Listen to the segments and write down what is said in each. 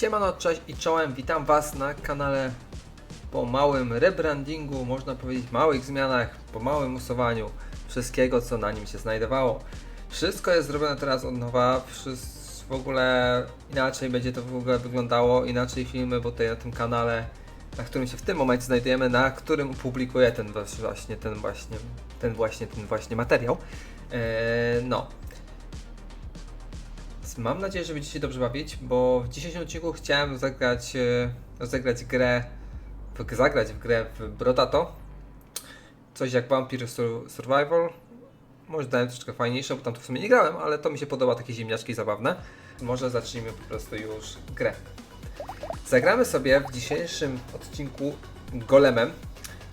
Siemano, cześć i czołem, witam Was na kanale po małym rebrandingu, można powiedzieć małych zmianach, po małym usuwaniu wszystkiego, co na nim się znajdowało. Wszystko jest zrobione teraz od nowa, wszys- w ogóle inaczej będzie to w ogóle wyglądało, inaczej filmy, bo tutaj na tym kanale, na którym się w tym momencie znajdujemy, na którym publikuję ten właśnie, ten właśnie, ten właśnie, ten właśnie materiał. Eee, no, Mam nadzieję, że będziecie się dobrze bawić, bo w dzisiejszym odcinku chciałem zagrać, e, zagrać grę, zagrać w grę w Brotato. Coś jak Vampire Sur- Survival. Może dałem troszeczkę fajniejsze, bo tam to w sumie nie grałem, ale to mi się podoba, takie ziemniaczki zabawne. Może zacznijmy po prostu już grę. Zagramy sobie w dzisiejszym odcinku Golemem.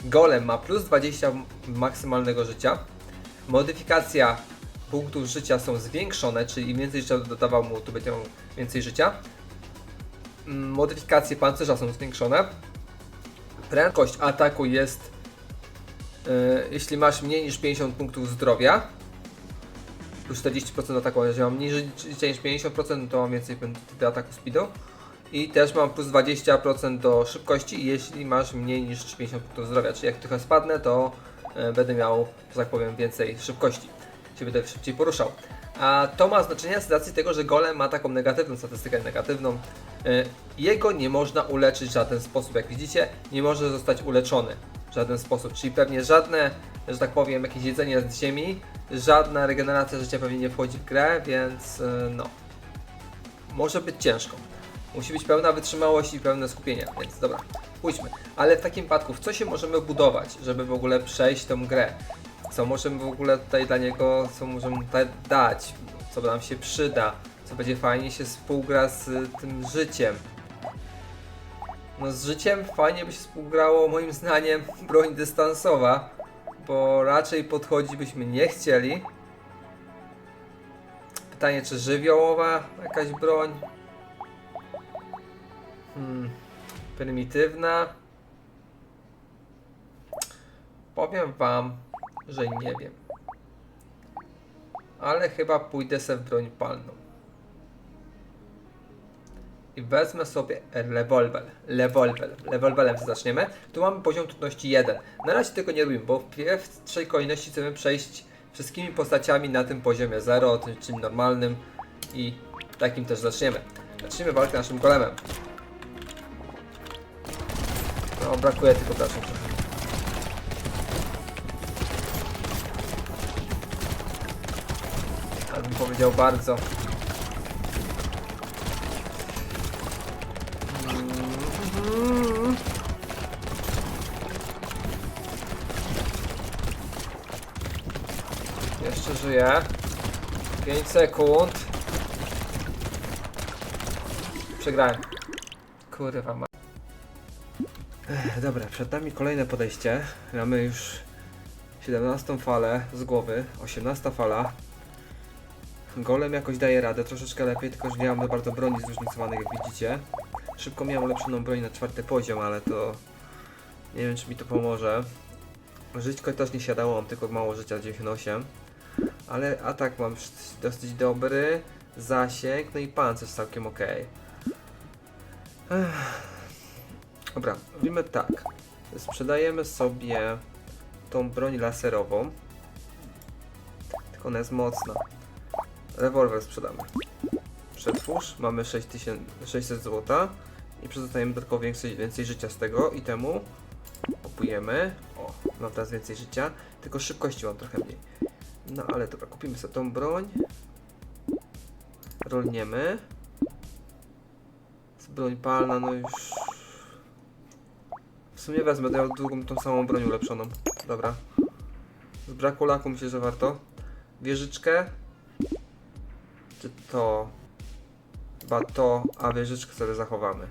Golem ma plus 20 maksymalnego życia. Modyfikacja punktów życia są zwiększone, czyli im więcej życia dodawał mu, to będzie miał więcej życia. Mm, Modyfikacje pancerza są zwiększone. Prędkość ataku jest, yy, jeśli masz mniej niż 50 punktów zdrowia, plus 40% ataku, jeżeli mam mniej ży- życia niż 50%, to mam więcej do ataku speedu. I też mam plus 20% do szybkości, jeśli masz mniej niż 50 punktów zdrowia. Czyli jak trochę spadnę, to e, będę miał, że tak powiem, więcej szybkości. Się będę szybciej poruszał. A to ma znaczenie z racji tego, że golem ma taką negatywną statystykę negatywną. E, Jego nie można uleczyć w żaden sposób. Jak widzicie, nie może zostać uleczony w żaden sposób. Czyli pewnie żadne, że tak powiem, jakieś jedzenie z ziemi, żadna regeneracja życia pewnie nie wchodzi w grę, więc e, no. Może być ciężko. Musi być pełna wytrzymałość i pełne skupienie, więc dobra, pójdźmy. Ale w takim wypadku, w co się możemy budować, żeby w ogóle przejść tą grę? Co możemy w ogóle tutaj dla niego, co możemy dać? Co nam się przyda? Co będzie fajnie się współgra z y, tym życiem? No z życiem fajnie by się współgrało moim zdaniem broń dystansowa, bo raczej podchodzić byśmy nie chcieli. Pytanie, czy żywiołowa jakaś broń? Hmm, prymitywna? Powiem wam, że nie wiem. Ale chyba pójdę se w broń palną. I wezmę sobie rewolwer. Rewolwer. Rewolwerem zaczniemy. Tu mamy poziom trudności 1. Na razie tego nie robimy, bo w pierwszej kolejności chcemy przejść wszystkimi postaciami na tym poziomie 0, tym czym normalnym i takim też zaczniemy. Zaczniemy walkę naszym golemem. No, brakuje tylko dalszych trochę. Tak bym powiedział bardzo. Mhm. Jeszcze żyję. 5 sekund. Przegrałem. Kurwa ma. Dobra, przed nami kolejne podejście. Mamy już 17 falę z głowy, 18 fala. Golem jakoś daje radę, troszeczkę lepiej, tylko że nie mam za bardzo broni zróżnicowanych, jak widzicie. Szybko miałem ulepszoną broń na czwarty poziom, ale to nie wiem, czy mi to pomoże. Żyćko też nie siadało, mam tylko mało życia, 98. Ale atak mam dosyć dobry, zasięg, no i pancerz całkiem ok. Dobra, robimy tak. Sprzedajemy sobie tą broń laserową. Tylko ona jest mocna. Rewolwer sprzedamy. Przetwórz, mamy 6600 zł i przydajemy dodatkowo więcej, więcej życia z tego i temu kupujemy. O, mam teraz więcej życia, tylko szybkości mam trochę mniej. No ale dobra, kupimy sobie tą broń. Rolniemy. Broń palna, no już. W sumie wezmę tę drugą, tą samą broń ulepszoną. Dobra. Z braku laku myślę, że warto. Wieżyczkę. Czy to? Chyba to, a wieżyczkę sobie zachowamy.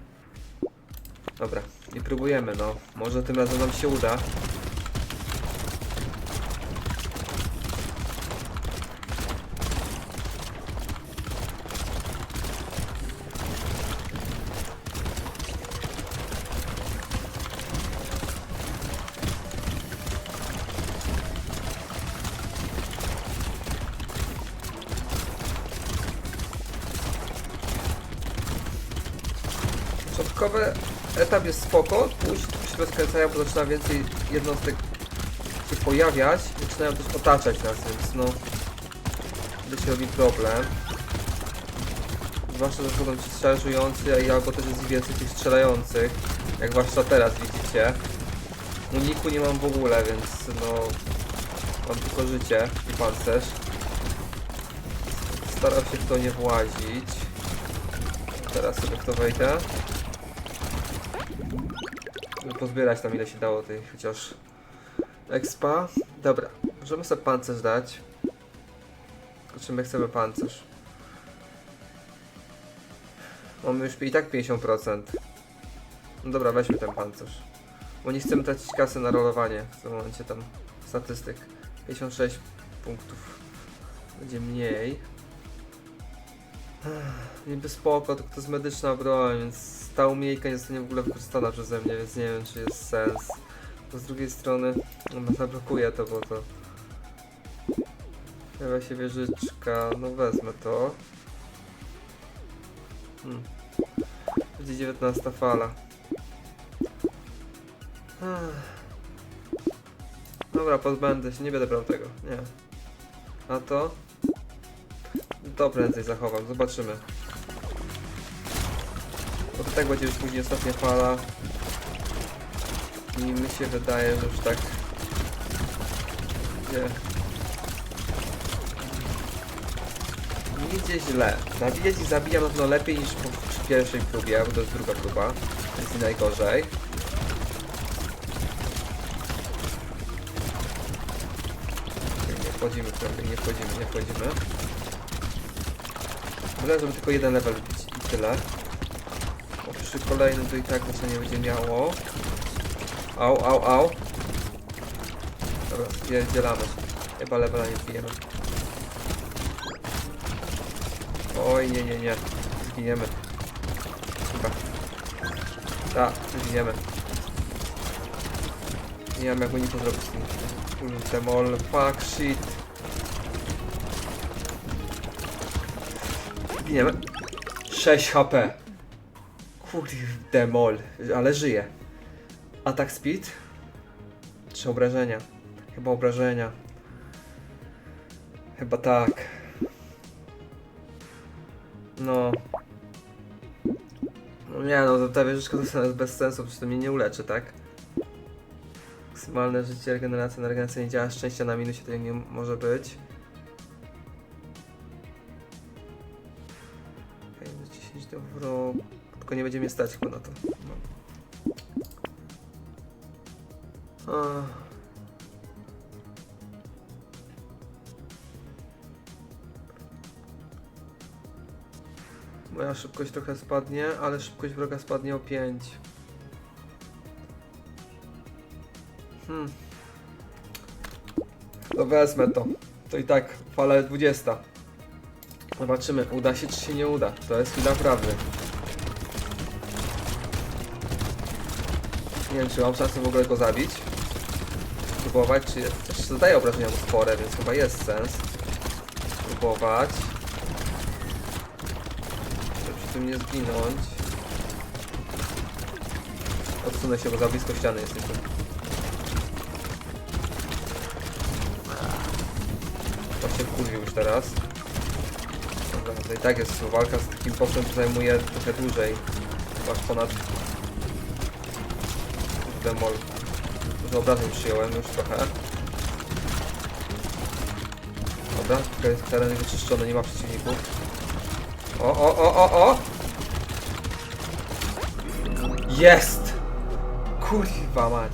Dobra, i próbujemy, no. Może tym razem nam się uda. Początkowy etap jest spoko, później się rozkręcają, bo zaczyna więcej jednostek się pojawiać, zaczynają też otaczać nas, więc no... To się robi problem. Zwłaszcza, że wchodzą ci szarżujący, albo też jest więcej tych strzelających. Jak zwłaszcza teraz widzicie. Uniku nie mam w ogóle, więc no... Mam tylko życie i pancerz. Starał się w to nie włazić. Teraz sobie w to wejdę. Pozbierać tam ile się dało tej chociaż expa. Dobra, możemy sobie pancerz dać. Czy my chcemy pancerz? Mamy już i tak 50%. No dobra, weźmy ten pancerz. Bo nie chcemy tracić kasy na rolowanie w tym momencie tam statystyk. 56 punktów. Będzie mniej. Niby spoko, tylko to jest medyczna broń, więc ta umiejka nie zostanie w ogóle wykorzystana przeze mnie, więc nie wiem czy jest sens. Bo z drugiej strony ona zablokuje to, bo to... Pojawia się wieżyczka, no wezmę to. Hmm. Będzie 19 fala. Dobra, pozbędę się, nie będę brał tego, nie. A to? To prędzej zachowam, zobaczymy. Bo to tak będzie już później ostatnia fala. I mi się wydaje, że już tak... Nie. Nie idzie źle. Zabijać i zabijam na pewno lepiej niż przy pierwszej próbie, bo to jest druga próba. Jest i najgorzej. Nie wchodzimy, nie wchodzimy, nie wchodzimy. Byle, żeby tylko jeden level bić i tyle. Bo przy kolejnym to i tak nic nie będzie miało. Au, au, au. Dobra, spierdzielamy. Chyba levela nie zbijemy. Oj, nie, nie, nie. Zginiemy. Chyba. Tak, zginiemy. Nie wiem jak oni to zrobić z tym. Kurde, mol, fuck, shit. Zginiemy. 6 HP. Kurde, mol, ale żyje. Atak speed? Czy obrażenia? Chyba obrażenia. Chyba tak. No. No nie no, to ta wieżyczka to jest bez sensu, przecież to mnie nie uleczy, tak? Maksymalne życie, regeneracja na regenerację nie działa, szczęścia na minusie to nie może być. 10 do wrogu. Tylko nie będzie mnie stać chyba na to. No. Moja szybkość trochę spadnie, ale szybkość wroga spadnie o 5. Hmm. No wezmę to. To i tak fala 20. Zobaczymy, uda się czy się nie uda. To jest chwila prawdy. Nie wiem, czy mam szansę w ogóle go zabić. Spróbować, czy jest. Też zadaje obrażenia mu spore, więc chyba jest sens. Spróbować. Żeby przy tym nie zginąć. Odsunę się, bo za blisko ściany jesteśmy. To się wkurwił już teraz. I tak jest walka z takim bossem, zajmuje trochę dłużej. Masz ponad demol. Dużo obrażeń przyjąłem już trochę. Dobra, tutaj jest teren wyczyszczony, nie ma przeciwników. O, o, o, o, o! Jest! Kurwa mać.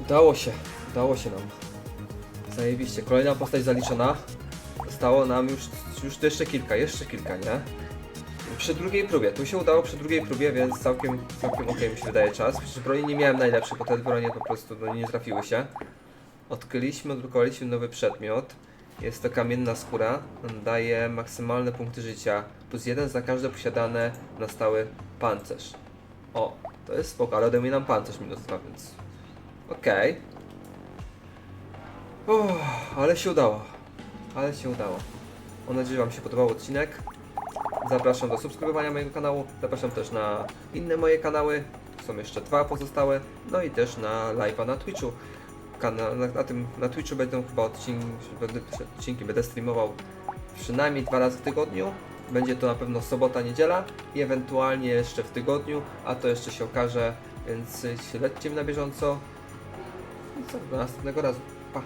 Udało się, udało się nam. Zajebiście, kolejna postać zaliczona. Zostało nam już, już jeszcze kilka, jeszcze kilka, nie? Przy drugiej próbie, tu się udało przy drugiej próbie, więc całkiem, całkiem ok mi się wydaje czas. Przecież broni nie miałem najlepszych, bo te bronie po prostu no, nie trafiły się. Odkryliśmy, odblokowaliśmy nowy przedmiot. Jest to kamienna skóra. Daje maksymalne punkty życia. Plus jeden za każde posiadane na stały pancerz. O, to jest spoko, ale odejmuje nam pancerz minus dwa, więc... Okej. Okay. ale się udało. Ale się udało. Mam nadzieję, że Wam się podobał odcinek. Zapraszam do subskrybowania mojego kanału, zapraszam też na inne moje kanały, są jeszcze dwa pozostałe, no i też na live'a na Twitchu. Kana na, na tym na Twitchu będą chyba odcinki, będę, odcinki będę streamował przynajmniej dwa razy w tygodniu. Będzie to na pewno sobota, niedziela i ewentualnie jeszcze w tygodniu, a to jeszcze się okaże, więc śledźcie mnie na bieżąco. I co, do następnego razu. Pa!